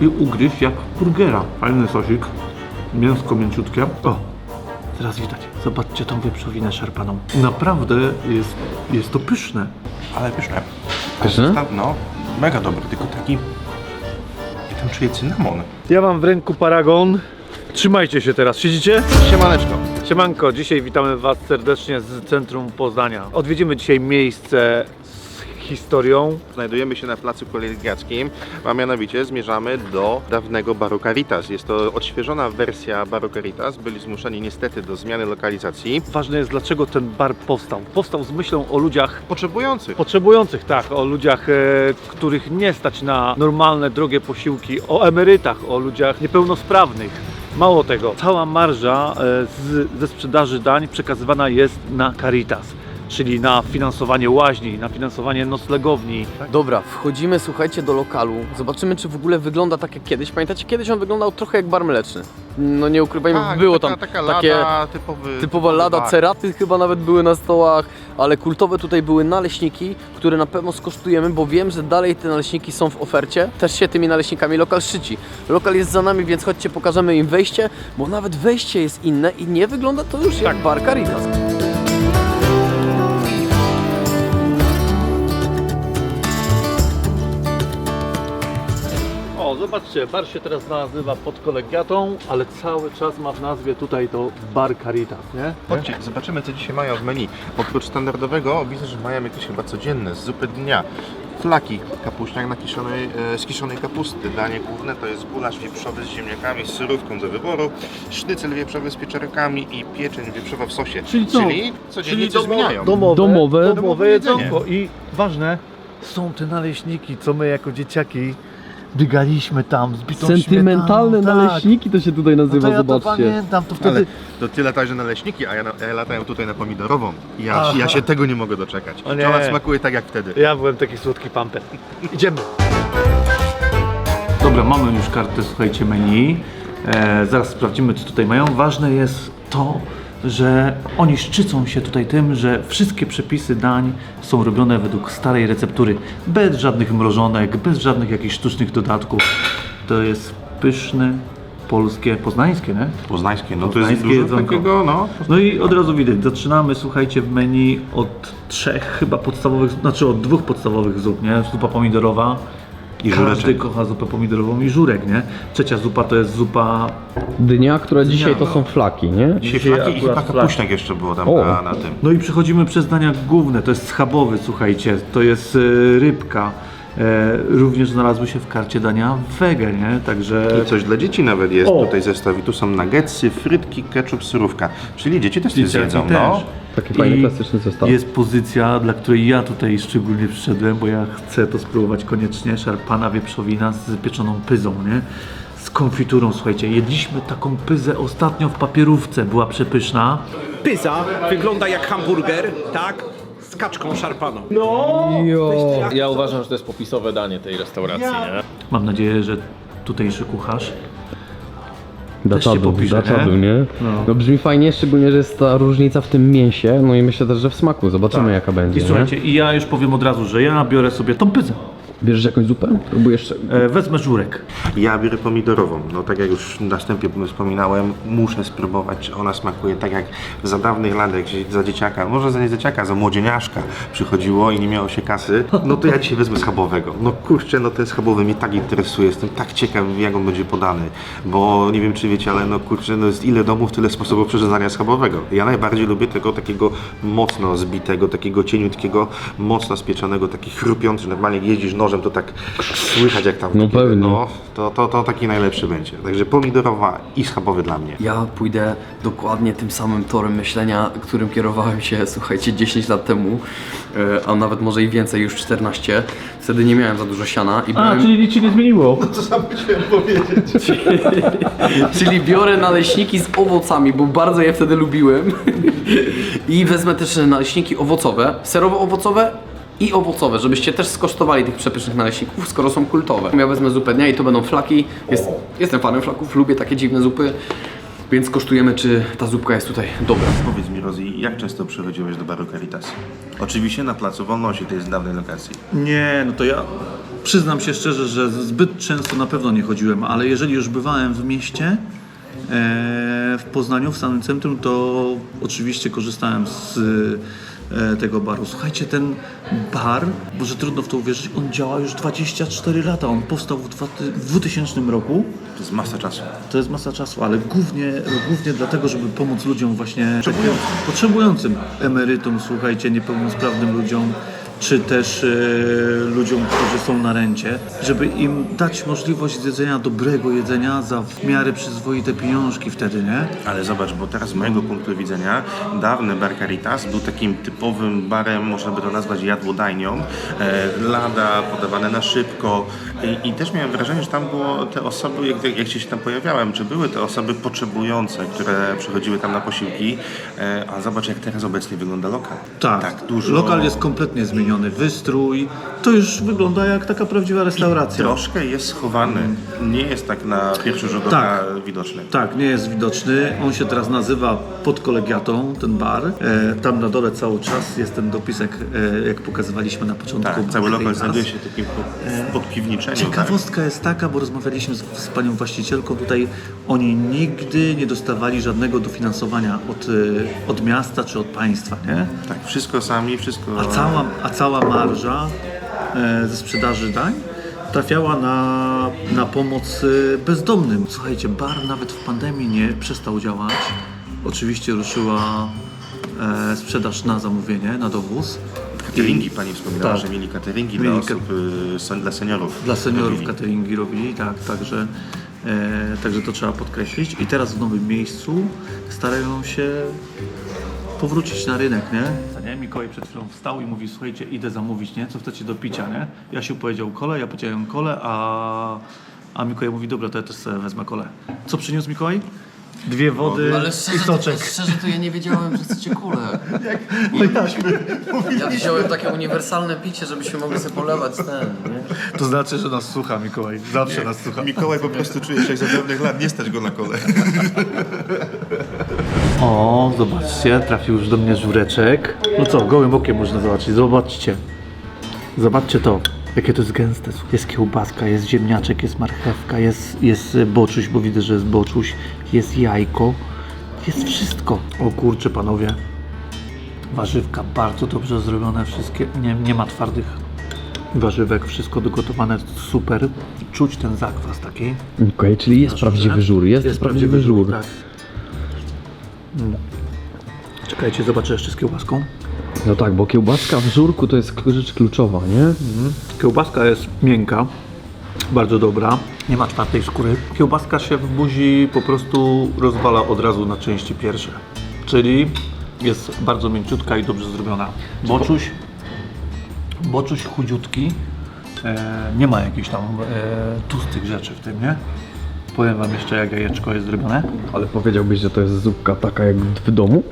i ugryźć jak burgera. Fajny sosik, mięsko mięciutkie. O, teraz widać. Zobaczcie tą wieprzowinę szarpaną. Naprawdę jest, jest to pyszne. Ale pyszne. Pyszne? No, mega dobry, tylko taki... Ja tam czuję cynamon. Ja mam w ręku paragon. Trzymajcie się teraz, siedzicie? Siemaneczko. Siemanko, dzisiaj witamy Was serdecznie z centrum Poznania. Odwiedzimy dzisiaj miejsce historią. Znajdujemy się na placu kolegiackim, a mianowicie zmierzamy do dawnego baru Caritas. Jest to odświeżona wersja baru Caritas. Byli zmuszeni niestety do zmiany lokalizacji. Ważne jest, dlaczego ten bar powstał. Powstał z myślą o ludziach Potrzebujących. potrzebujących, tak, o ludziach, e, których nie stać na normalne, drogie posiłki, o emerytach, o ludziach niepełnosprawnych. Mało tego, cała marża e, z, ze sprzedaży dań przekazywana jest na Caritas, czyli na finansowanie łaźni, na finansowanie noclegowni. Dobra, wchodzimy, słuchajcie, do lokalu. Zobaczymy, czy w ogóle wygląda tak jak kiedyś. Pamiętacie, kiedyś on wyglądał trochę jak bar mleczny. No nie ukrywajmy, było taka, tam taka takie lada, typowy, typowa lada, bar. ceraty chyba nawet były na stołach, ale kultowe tutaj były naleśniki, które na pewno skosztujemy, bo wiem, że dalej te naleśniki są w ofercie. Też się tymi naleśnikami lokal szczyci. Lokal jest za nami, więc chodźcie, pokażemy im wejście, bo nawet wejście jest inne i nie wygląda to już jak bar Caritas. Zobaczcie, bar się teraz nazywa pod kolegiatą, ale cały czas ma w nazwie tutaj to bar Caritas, nie? Chodźcie, zobaczymy co dzisiaj mają w menu. Oprócz standardowego widzę, że mają jakieś chyba codzienne, z zupy dnia. Flaki, kapuśniak na kiszonej, e, z kiszonej kapusty. Danie główne to jest gulasz wieprzowy z ziemniakami, z surówką do wyboru, sznycel wieprzowy z pieczarkami i pieczeń wieprzowa w sosie. Czyli co? Czyli codziennie coś zmieniają. Domowe, Domowe. domowe jedzenie. jedzonko. I ważne, są te naleśniki, co my jako dzieciaki biegaliśmy tam z bitą Sentymentalne śmietaną, tak. naleśniki to się tutaj No nazywa, to ja to zobaczcie. pamiętam, to wtedy... Ale to tyle także naleśniki, a ja, na, ja latają tutaj na pomidorową. I Ja, Aha. ja się tego nie mogę doczekać. O nie. Czy ona smakuje tak jak wtedy? Ja byłem taki słodki pamper. Idziemy. Dobra, mamy już kartę, słuchajcie, menu. E, zaraz sprawdzimy, co tutaj mają. Ważne jest to, że oni szczycą się tutaj tym, że wszystkie przepisy dań są robione według starej receptury. Bez żadnych mrożonek, bez żadnych jakichś sztucznych dodatków. To jest pyszne, polskie, poznańskie, nie? Poznańskie, no to Poznańskie jest dużo jedzonko. takiego, no. No i od razu widać, zaczynamy, słuchajcie, w menu od trzech chyba podstawowych, znaczy od dwóch podstawowych zup, nie? Zupa pomidorowa. I Każdy żureczek. kocha zupę pomidorową i żurek, nie? Trzecia zupa to jest zupa... Dnia, która dzisiaj to no. są flaki, nie? Dzisiaj Dzisiaj flaki i chyba akurat kapuśniak jeszcze było tam O. na, na tym. No i przechodzimy przez dania główne, to jest schabowy, słuchajcie, to jest e, rybka. E, również znalazły się w karcie dania wege, nie? Także... I coś dla dzieci nawet jest O. tutaj zestaw. I tu są nuggetsy, frytki, ketchup, surówka. Czyli dzieci też coś zjedzą, też. no. Taki fajny, I klasyczny zestaw. Jest pozycja, dla której ja tutaj szczególnie przyszedłem, bo ja chcę to spróbować koniecznie. Szarpana wieprzowina z pieczoną pyzą, nie? Z konfiturą, słuchajcie. Jedliśmy taką pyzę ostatnio w papierówce, była przepyszna. Pyza wygląda jak hamburger, tak? Z kaczką szarpaną. Ja uważam, że to jest popisowe danie tej restauracji, nie? Mam nadzieję, że tutejszy kucharz Dacza się popisze, nie? No. No. brzmi fajnie, szczególnie, że jest ta różnica w tym mięsie, no i myślę też, że w smaku. Zobaczymy jaka będzie, I nie? słuchajcie, i ja już powiem od razu, że ja biorę sobie tą pyzę. Bierzesz jakąś zupę? Próbujesz... E, wezmę żurek. Ja biorę pomidorową. No tak jak już na wstępie wspominałem, muszę spróbować, czy ona smakuje tak jak za dawnych lat, jak się za dzieciaka, może za nie dzieciaka, za młodzieniaszka przychodziło i nie miało się kasy. No to ja dzisiaj wezmę schabowego. No kurczę, no ten schabowy mnie tak interesuje, jestem tak ciekaw, jak on będzie podany. Bo nie wiem, czy wiecie, ale no kurczę, no jest ile domów, tyle sposobów przyrządzania schabowego. Ja najbardziej lubię tego takiego mocno zbitego, takiego cieniutkiego, mocno spieczonego, taki chrupiący. Normalnie jeździsz nożem, to tak słychać jak tam No takie, pewnie. no, to, to, to taki najlepszy będzie. Także pomidorowa i schabowy dla mnie. Ja pójdę dokładnie tym samym torem myślenia, którym kierowałem się, słuchajcie, 10 lat temu, e, a nawet może i więcej, już 14. Wtedy nie miałem za dużo siana i A, czyli nic się nie zmieniło. czyli biorę naleśniki z owocami, bo bardzo je wtedy lubiłem. I wezmę też naleśniki owocowe, serowo-owocowe i owocowe, żebyście też skosztowali tych przepysznych naleśników, skoro są kultowe. Ja wezmę zupę dnia i to będą flaki. Jest, jestem fanem flaków, lubię takie dziwne zupy. Więc kosztujemy, czy ta zupka jest tutaj dobra. Powiedz mi, Rozi, jak często przychodziłeś do baru Caritas? Oczywiście na Placu Wolności, to jest z dawnej lokacji. Nie, no to ja Przyznam się szczerze, że zbyt często na pewno nie chodziłem, ale jeżeli już bywałem w mieście, e, w Poznaniu, w samym centrum, to oczywiście korzystałem z e, tego baru. Słuchajcie, ten bar, może trudno w to uwierzyć, on działa już 24 lata. On powstał w dwa- w 2000 roku. To jest masa czasu. To jest masa czasu, ale głównie, głównie dlatego, żeby pomóc ludziom właśnie potrzebującym, potrzebującym emerytom, słuchajcie, niepełnosprawnym ludziom, czy też e, ludziom, którzy są na rencie, żeby im dać możliwość zjedzenia dobrego jedzenia za w miarę przyzwoite pieniążki wtedy, nie? Ale zobacz, bo teraz z mojego punktu widzenia dawny bar Caritas był takim typowym barem, można by to nazwać jadłodajnią. E, lada, podawane na szybko I, i też miałem wrażenie, że tam było te osoby, jak, jak się tam pojawiałem, czy były te osoby potrzebujące, które przychodziły tam na posiłki, e, a zobacz jak teraz obecnie wygląda lokal. Tak, dużo. lokal jest kompletnie zmieniony, wystrój, to już wygląda jak taka prawdziwa restauracja. Troszkę jest schowany, nie jest tak na pierwszy rzut oka Tak. widoczny. Tak, nie jest widoczny. On się teraz nazywa pod kolegiatą, ten bar. E, tam na dole cały czas jest ten dopisek, e, jak pokazywaliśmy na początku. Tak, cały lokal znajduje się takim pod, podpiwniczeniu. tak? Ciekawostka jest taka, bo rozmawialiśmy z, z panią właścicielką tutaj, oni nigdy nie dostawali żadnego dofinansowania od, e, od miasta czy od państwa, nie? Tak, wszystko sami, wszystko... A cała, a cała marża e, ze sprzedaży dań trafiała na, na pomoc e, bezdomnym. Słuchajcie, bar nawet w pandemii nie przestał działać. Oczywiście ruszyła e, sprzedaż na zamówienie, na dowóz. Cateringi pani wspominała, Tak. że mieli cateringi Mieli dla ka- osób, y, sen- dla seniorów. Dla seniorów Robili. cateringi robili, tak, także, e, także to trzeba podkreślić. I teraz w nowym miejscu starają się powrócić na rynek, nie? nie? Mikołaj przed chwilą wstał i mówi, słuchajcie, idę zamówić, nie? Co chcecie do picia, nie? Jasiu powiedział kole, ja powiedziałem kole, a, a Mikołaj mówi, dobra, to ja też sobie wezmę kole. Co przyniósł Mikołaj? Dwie wody Ale i szczerze, soczek. szczerze to ja nie wiedziałem, że chcecie kulę. Ja wziąłem takie uniwersalne picie, żebyśmy mogli sobie polewać ten, nie? To znaczy, że nas słucha Mikołaj. Zawsze nas słucha. Mikołaj po prostu czuje się jak za dawnych lat, nie stać go na kole. O, zobaczcie, trafił już do mnie żureczek. No co, gołym okiem można zobaczyć, zobaczcie. Zobaczcie to, jakie to jest gęste. Jest kiełbaska, jest ziemniaczek, jest marchewka, jest, jest e, boczuś, bo widzę, że jest boczuś, jest jajko, jest wszystko. O kurczę, panowie, warzywka bardzo dobrze zrobione, wszystkie, nie, nie ma twardych warzywek, wszystko dogotowane super. Czuć ten zakwas taki. Okej, czyli jest prawdziwy żur, jest, prawdziwy żur. tak. Mm. Czekajcie, zobaczę jeszcze z kiełbaską. No tak, bo kiełbaska w żurku to jest rzecz kluczowa, nie? Kiełbaska jest miękka, bardzo dobra, nie ma twardej skóry. Kiełbaska się w buzi po prostu rozwala od razu na części pierwsze. Czyli jest bardzo mięciutka i dobrze zrobiona. Boczuś, boczuś chudziutki, e, nie ma jakichś tam e, tłustych rzeczy w tym, nie? Powiem wam jeszcze jak jajeczko jest zrobione. Ale powiedziałbyś, że to jest zupka taka jak w domu?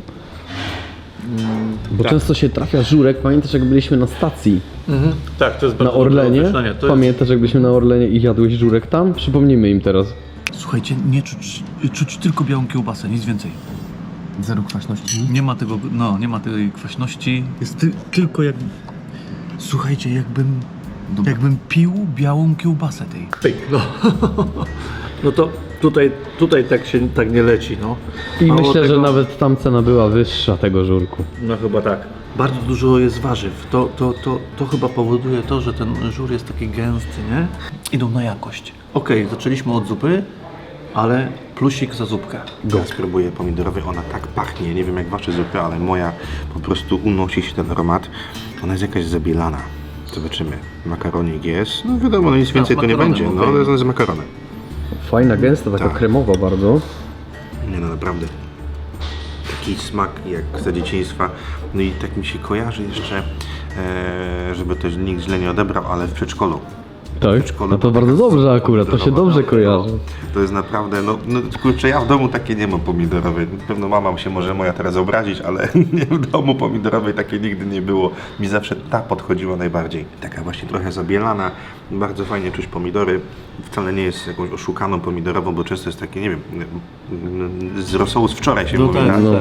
Bo często się trafia żurek, pamiętasz jak byliśmy na stacji Tak, to jest na Orlenie? To jest, Pamiętasz jak byliśmy na Orlenie i jadłeś żurek tam? Przypomnijmy im teraz. Słuchajcie, nie czuć, czuć tylko białą kiełbasę, nic więcej. Zero kwaśności. Nie ma tego, no, nie ma tej kwaśności. Jest ty, tylko jak, słuchajcie, jakbym, jakbym pił białą kiełbasę tej. Pyk, no. no to tutaj, tutaj tak się tak nie leci, no. I Mało myślę, że tego- nawet tam cena była wyższa tego żurku. No chyba tak. Bardzo dużo jest warzyw. To, to, to, to chyba powoduje to, że ten żur jest taki gęsty, nie? Idą na jakość. Okej, zaczęliśmy od zupy, ale plusik za zupkę. Ja spróbuję pomidorowej, ona tak pachnie, nie wiem jak wasze zupy, ale moja po prostu unosi się ten aromat. Ona jest jakaś zabielana. Zobaczymy. Makaronik jest. No wiadomo, no nic więcej to nie makaronem, będzie, no okej. ale z makaronem. Fajna, gęsta, taka Tak. kremowa bardzo. Nie no, naprawdę. Taki smak jak za dzieciństwa. No i tak mi się kojarzy jeszcze, e, żeby to nikt źle nie odebrał, ale w przedszkolu. Tak? przedszkolu No to bardzo taka dobrze akurat, to się pomidorowa. dobrze kojarzy. To jest naprawdę, no, no kurczę, ja w domu takie nie mam pomidorowej. Na pewno mama się może moja teraz obrazić, ale nie w domu pomidorowej takiej nigdy nie było. Mi zawsze ta podchodziła najbardziej. Taka właśnie trochę zabielana, bardzo fajnie czuć pomidory. Wcale nie jest jakąś oszukaną pomidorową, bo często jest takie, nie wiem, z rosołu z wczoraj się mówi, tak? no.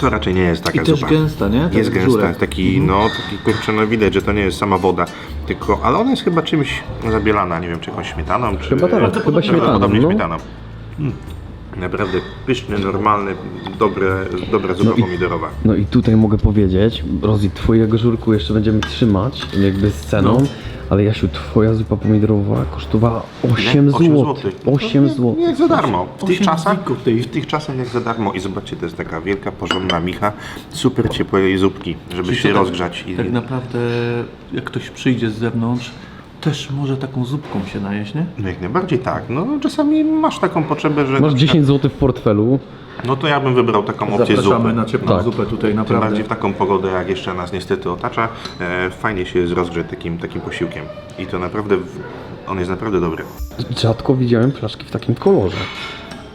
To raczej nie jest taka I też zupa. gęsta, nie? Tak Jest gęsta, żurek. taki, no, taki kurczę, no widać, że to nie jest sama woda, tylko, ale ona jest chyba czymś zabielana, nie wiem, czy jakąś śmietaną, czy... Chyba tak, chyba śmietaną, Prawdopodobnie no. śmietaną. Mm. Naprawdę pyszny, normalny, dobre, dobra zupa No i- pomidorowa. No i tutaj mogę powiedzieć, Rozi, twojego żurku jeszcze będziemy trzymać, jakby z ceną, No. Ale Jasiu, twoja zupa pomidorowa kosztowała 8 Osiem zł. złotych. 8 Nie, zł. Jak za darmo. W tych, czasach, w tych czasach jak za darmo. I zobaczcie, to jest taka wielka, porządna micha, super ciepłej zupki, żeby Czyli się to tak- rozgrzać. I, Tak naprawdę, jak ktoś przyjdzie z zewnątrz, też może taką zupką się najeść, nie? No jak najbardziej tak. No czasami masz taką potrzebę, że... Masz 10 zł w portfelu, No to ja bym wybrał taką opcję Zapraszamy zupy. na ciepłą Tak. zupę tutaj Tym naprawdę. bardziej w taką pogodę, jak jeszcze nas niestety otacza, e, fajnie się jest rozgrzeć takim, takim posiłkiem. I to naprawdę, w- on jest naprawdę dobry. rzadko widziałem flaszki w takim kolorze.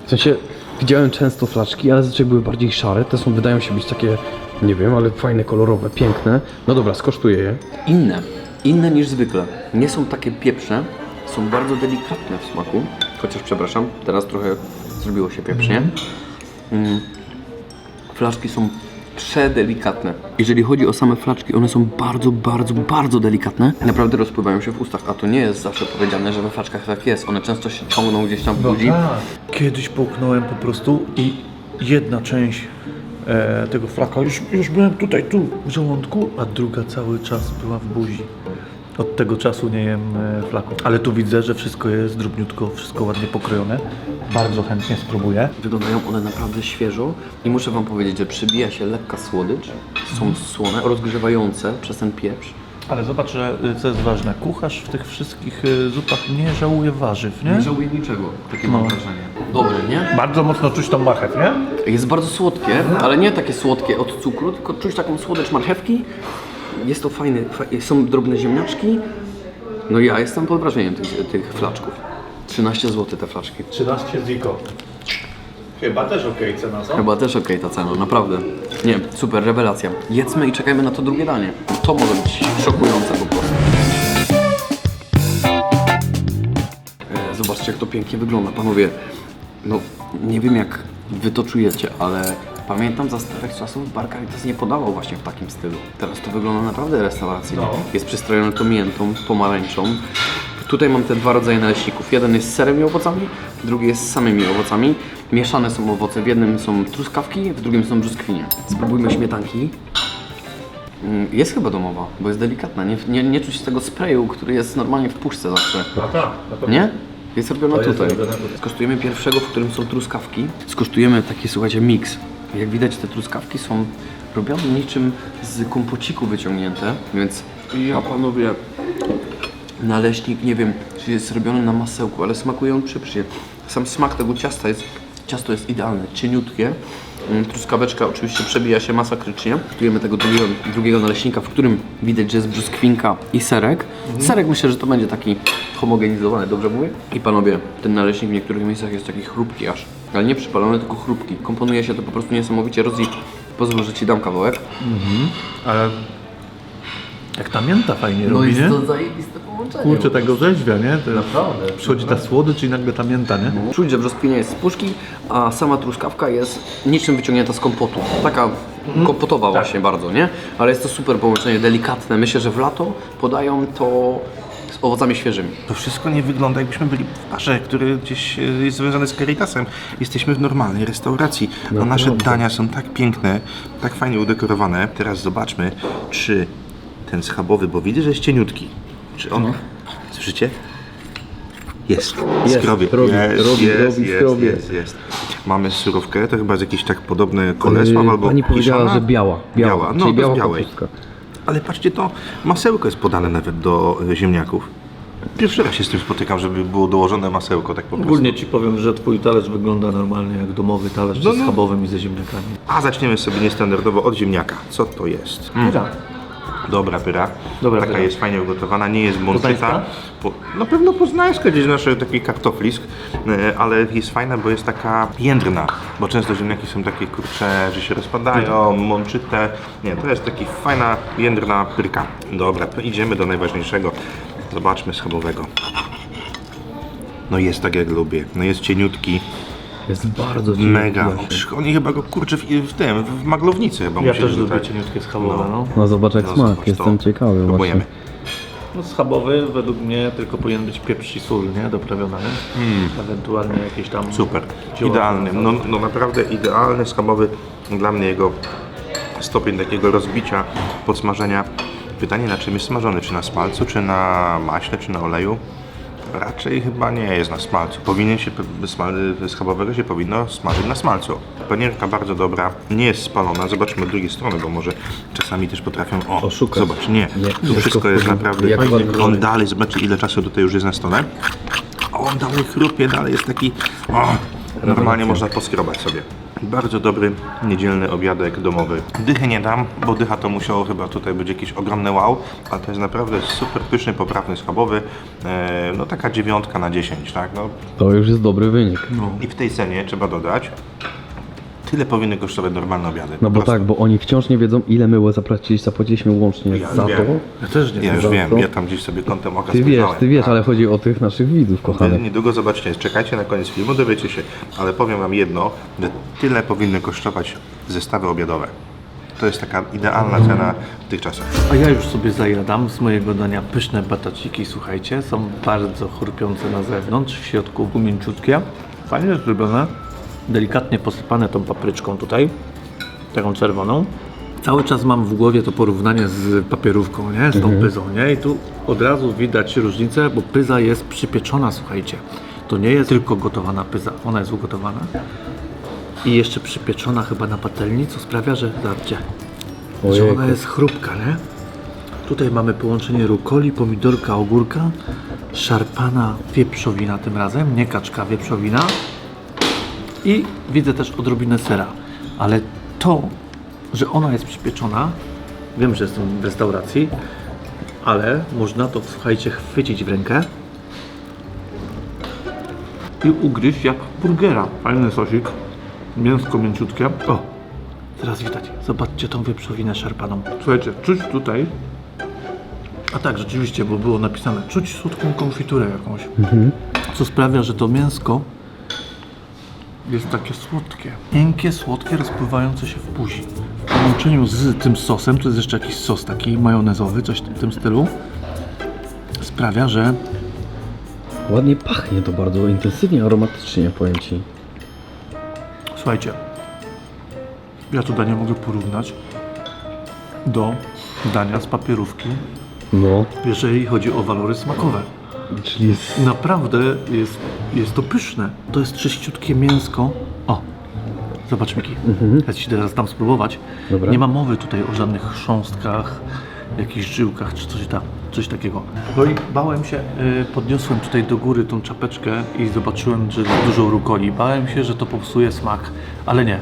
W sensie, widziałem często flaszki, ale zazwyczaj były bardziej szare, te są, wydają się być takie, nie wiem, ale fajne, kolorowe, piękne. No dobra, skosztuję je. Inne. Inne niż zwykle. Nie są takie pieprzne, są bardzo delikatne w smaku. Chociaż przepraszam, teraz trochę zrobiło się pieprznie. Mm. Flaszki są przedelikatne. Jeżeli chodzi o same flaczki, one są bardzo, bardzo, bardzo delikatne. Naprawdę rozpływają się w ustach, a to nie jest zawsze powiedziane, że we flaczkach tak jest. One często się ciągną gdzieś tam w budzi. Kiedyś połknąłem po prostu i jedna część e, tego flaka, już, już byłem tutaj, tu w żołądku, a druga cały czas była w buzi. Od tego czasu nie jem e, flaku. Ale tu widzę, że wszystko jest drobniutko, wszystko ładnie pokrojone. Bardzo chętnie spróbuję. Wyglądają one naprawdę świeżo i muszę wam powiedzieć, że przybija się lekka słodycz. Są słone, rozgrzewające przez ten pieprz. Ale zobacz, że y, co jest ważne, kucharz w tych wszystkich y, zupach nie żałuje warzyw, nie? Nie żałuję niczego, takie mam No. wrażenie. Dobre, nie? Bardzo mocno czuć tą marchew, nie? Jest bardzo słodkie, ale nie takie słodkie od cukru, tylko czuć taką słodycz marchewki. Jest to fajne, fa- są drobne ziemniaczki. No ja jestem pod wrażeniem tych, tych flaczków. 13 zł te flaczki. 13 ziko. Chyba też okej cena, co? Chyba też okej ta cena, naprawdę. Nie, super, rewelacja. Jedzmy i czekajmy na to drugie danie. To może być szokujące po prostu. E, Zobaczcie, jak to pięknie wygląda, panowie. No, nie wiem jak wy to czujecie, ale pamiętam za starych czasów Barkaritas nie podawał właśnie w takim stylu. Teraz to wygląda naprawdę restauracyjnie. Jest przystrojone to miętą, pomarańczą. Tutaj mam te dwa rodzaje naleśników. Jeden jest z serem i owocami, drugi jest z samymi owocami. Mieszane są owoce. W jednym są truskawki, w drugim są brzoskwinie. Spróbujmy śmietanki. Mm, Jest chyba domowa, bo jest delikatna. Nie, nie, nie czuć tego sprayu, który jest normalnie w puszce zawsze. Nie? Jest robiona jest tutaj. robione tutaj. Skosztujemy pierwszego, w którym są truskawki. Skosztujemy taki, słuchajcie, miks. Jak widać, te truskawki są robione niczym z kompociku wyciągnięte, więc ja panowie, naleśnik, nie wiem, czy jest robiony na masełku, ale smakuje on przepysznie. Sam smak tego ciasta jest, ciasto jest idealne, cieniutkie. Mm, Truskaweczka oczywiście przebija się masakrycznie. Kosztujemy tego drugiego, drugiego naleśnika, w którym widać, że jest brzoskwinka i serek. Serek myślę, że to będzie taki homogenizowany, dobrze mówię? I panowie, ten naleśnik w niektórych miejscach jest taki chrupki aż. Ale nie przypalony, tylko chrupki. Komponuje się to po prostu niesamowicie. Rozi, pozwól, że ci dam kawałek. Ale jak ta mięta fajnie No robi, jest nie? to zajebiste połączenie. Kurczę, tak go rzeźwia, nie? To Naprawdę. Przychodzi ta słodycz i nagle ta mięta, nie? Czuć, że brzoskwinia jest z puszki, a sama truskawka jest niczym wyciągnięta z kompotu. Taka kompotowa właśnie bardzo, nie? Ale jest to super połączenie, delikatne. Myślę, że w lato podają to z owocami świeżymi. To wszystko nie wygląda jakbyśmy byli w barze, który gdzieś e, jest związany z Caritasem. Jesteśmy w normalnej restauracji. A nasze dania są tak piękne, tak fajnie udekorowane. Teraz zobaczmy, czy ten schabowy, bo widzę, że jest cieniutki. Czy on... Słyszycie? Jest. Jest, Skrobi. robi, jest, robi, jest, robi, jest, skrobi. jest, jest. Mamy surówkę, to chyba jest jakieś tak podobne kolesław Yy, albo Pani powiedziała, kiszona. że biała. Biała, Biała, no czyli bez biała białej. kapustka. Ale patrzcie, to masełko jest podane nawet do e, ziemniaków. Pierwszy raz się z tym spotykam, żeby było dołożone masełko tak po prostu. Ogólnie ci powiem, że twój talerz wygląda normalnie jak domowy talerz No, z no. schabowym i ze ziemniakami. A zaczniemy sobie niestandardowo od ziemniaka. Co to jest? Mm. Pyra. Dobra pyra. Dobra Taka pyra. jest fajnie ugotowana, nie jest mączyta. Po, na pewno poznańska, gdzieś nasz taki kartoflisk, e, ale jest fajna, bo jest taka jędrna, bo często ziemniaki są takie kurcze, że się rozpadają, mączyte. Nie, to jest taki fajna, jędrna pyrka. Dobra, to idziemy do najważniejszego. Zobaczmy schabowego. No jest tak jak lubię. No jest cieniutki, Jest bardzo mega. cieniutki. Oni chyba go kurczę w, w tym, w maglownicy chyba Ja musieli też lubię cieniutkie schabowe, no. No zobacz jak No, smak, zobacz jestem ciekawy Próbujemy. właśnie. No, schabowy według mnie tylko powinien być pieprz i sól, nie? Doprawiona, nie? Ewentualnie jakieś tam... Super, zioła. idealny, no, no naprawdę idealny schabowy dla mnie jego stopień takiego rozbicia, podsmażenia. Pytanie na czym jest smażony, czy na smalcu, czy na maśle, czy na oleju? Raczej chyba nie jest na smalcu. Powinien się, smal, schabowego się powinno smażyć na smalcu. Panierka bardzo dobra, nie jest spalona. Zobaczmy drugiej strony, bo może czasami też potrafią... O, Oszukać. zobacz, nie. Nie, Tu wszystko jest naprawdę... Jak On dalej, zobaczcie ile czasu tutaj już jest na stole. A on dalej chrupie, dalej jest taki... O, normalnie można poskrobać sobie. Bardzo dobry, niedzielny obiadek domowy. Dychy nie dam, bo dycha to musiało chyba tutaj być jakieś ogromne wow, ale to jest naprawdę super pyszny, poprawny schabowy. E, no taka dziewiątka na 10, tak? No, To już jest dobry wynik. I w tej cenie trzeba dodać, tyle powinny kosztować normalne obiady. No bo tak, bo oni wciąż nie wiedzą ile my zapłaciliśmy, zapłaciliśmy łącznie Ja za wiem. to. Ja też nie Ja już za wiem, to. ja tam gdzieś sobie kątem oka Ty wiesz, spojrzałem. ty wiesz, Tak. ale chodzi o tych naszych widzów kochanych. Niedługo zobaczycie, czekajcie na koniec filmu, dowiecie się. Ale powiem wam jedno, że tyle powinny kosztować zestawy obiadowe. To jest taka idealna cena w tych czasach. A ja już sobie zajadam z mojego dania pyszne bataciki, słuchajcie, są bardzo chrupiące na zewnątrz, w środku mięciutkie, fajnie zrobione, delikatnie posypane tą papryczką tutaj, taką czerwoną. Cały czas mam w głowie to porównanie z papierówką, nie? Z tą pyzą, nie? I tu od razu widać różnicę, bo pyza jest przypieczona, słuchajcie. To nie jest tylko gotowana pyza, ona jest ugotowana. I jeszcze przypieczona chyba na patelni, co sprawia, że zobaczcie, że ona jest chrupka, nie? Tutaj mamy połączenie rukoli, pomidorka, ogórka, szarpana wieprzowina tym razem, nie kaczka, wieprzowina. I widzę też odrobinę sera, ale to, że ona jest przypieczona, wiem, że jestem w restauracji, ale można to, słuchajcie, chwycić w rękę i ugryźć jak burgera. Fajny sosik, mięsko mięciutkie. O, teraz widać. Zobaczcie tą wieprzowinę szarpaną. Słuchajcie, czuć tutaj, a tak, rzeczywiście, bo było napisane, czuć słodką konfiturę jakąś, co sprawia, że to mięsko jest takie słodkie. Miękkie, słodkie, rozpływające się w buzi. W połączeniu z tym sosem, to jest jeszcze jakiś sos taki majonezowy, coś w tym stylu, sprawia, że Ładnie pachnie to bardzo intensywnie, aromatycznie powiem Ci. Słuchajcie, ja to danie mogę porównać do dania z papierówki, No, jeżeli chodzi o walory smakowe. Czyli jest... Naprawdę jest, jest to pyszne. To jest czyściutkie mięsko. O, zobacz Miki, ja Ci teraz dam spróbować. Dobra. Nie ma mowy tutaj o żadnych chrząstkach, jakichś żyłkach czy coś tam, coś takiego. No i bałem się, y, podniosłem tutaj do góry tą czapeczkę i zobaczyłem, że jest dużo rukoli. Bałem się, że to popsuje smak, ale nie.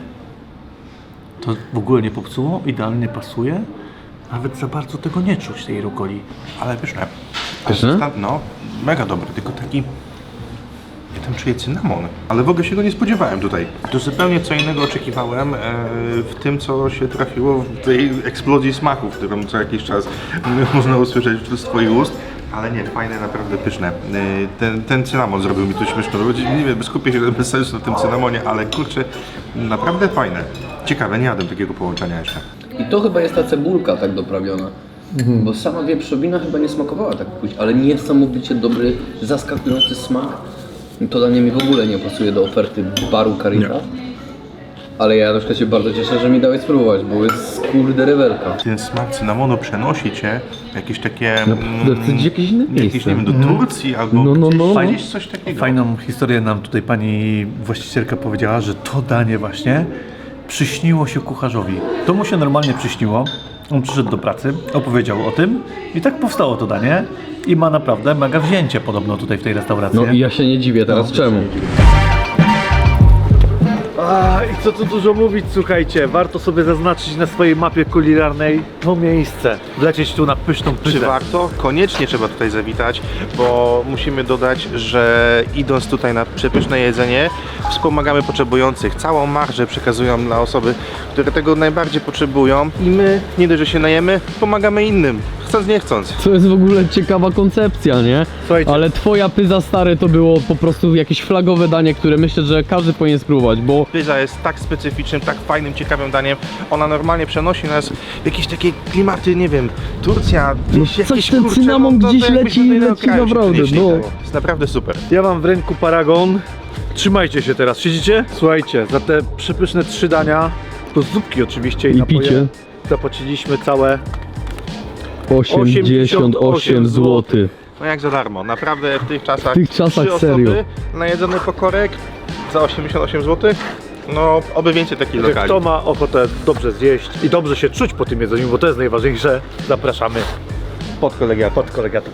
To w ogóle nie popsuło, idealnie pasuje. Nawet za bardzo tego nie czuć, tej rukoli. Ale pyszne. Ale stan- No, mega dobry, tylko taki... Ja tam czuję cynamon, ale w ogóle się go nie spodziewałem tutaj. To zupełnie co innego oczekiwałem e, w tym, co się trafiło w tej eksplozji smaków, którą co jakiś czas można usłyszeć z Twoich ust. Ale nie, fajne, naprawdę pyszne. E, Ten, ten cynamon zrobił mi tu śmieszne. Nie wiem, skupię się bez sensu na tym cynamonie, ale kurczę, naprawdę fajne. Ciekawe, nie jadłem takiego połączenia jeszcze. I to chyba jest ta cebulka tak doprawiona. Bo sama wieprzowina chyba nie smakowała tak później, ale niesamowicie dobry, zaskakujący smak. To danie mi w ogóle nie pasuje do oferty baru Carita. Ale ja na przykład się bardzo cieszę, że mi dałeś spróbować, bo jest kurde rewelka. ten smak cynamonu przenosi cię w jakieś takie... Naprawdę chcę gdzieś jakieś inne jakieś, miejsce. nie wiem, do Turcji albo No, no, gdzieś, no, no. gdzieś coś takiego. Fajną historię nam tutaj pani właścicielka powiedziała, że to danie właśnie przyśniło się kucharzowi. To mu się normalnie przyśniło. On przyszedł do pracy, opowiedział o tym i tak powstało to danie. I ma naprawdę mega wzięcie podobno tutaj w tej restauracji. No i ja się nie dziwię teraz czemu. A, I co tu dużo mówić, słuchajcie, warto sobie zaznaczyć na swojej mapie kulinarnej to miejsce. Wlecieć tu na pyszną Czy pyzę. warto? Koniecznie trzeba tutaj zawitać, bo musimy dodać, że idąc tutaj na przepyszne jedzenie, wspomagamy potrzebujących. Całą marżę przekazują dla osoby, które tego najbardziej potrzebują i my, nie dość, że się najemy, pomagamy innym. chcąc, nie chcąc. To jest w ogóle ciekawa koncepcja, nie? Słuchajcie. Ale twoja pyza stary to było po prostu jakieś flagowe danie, które myślę, że każdy powinien spróbować, bo Pyza jest tak specyficznym, tak fajnym, ciekawym daniem. Ona normalnie przenosi nas w jakieś takie klimaty, nie wiem, Turcja, gdzieś coś jakieś, ten kurczę, cynamon no, to- gdzieś jakbyśmy leci- do innego leci kraju się naprawdę, przenieśli, no. tak. Jest naprawdę super. Ja mam w ręku paragon. Trzymajcie się teraz, siedzicie? Słuchajcie, za te przepyszne trzy dania, plus zupki oczywiście i, I napoje, picie. zapłaciliśmy całe 88 zł. No jak za darmo, naprawdę w tych czasach. W tych czasach trzy serio. osoby na jedzony pokorek za 88 zł. No, oby więcej takich Że lokali. kto ma ochotę dobrze zjeść i dobrze się czuć po tym jedzeniu, bo to jest najważniejsze, zapraszamy Pod kolegiatą. pod kolegiatą.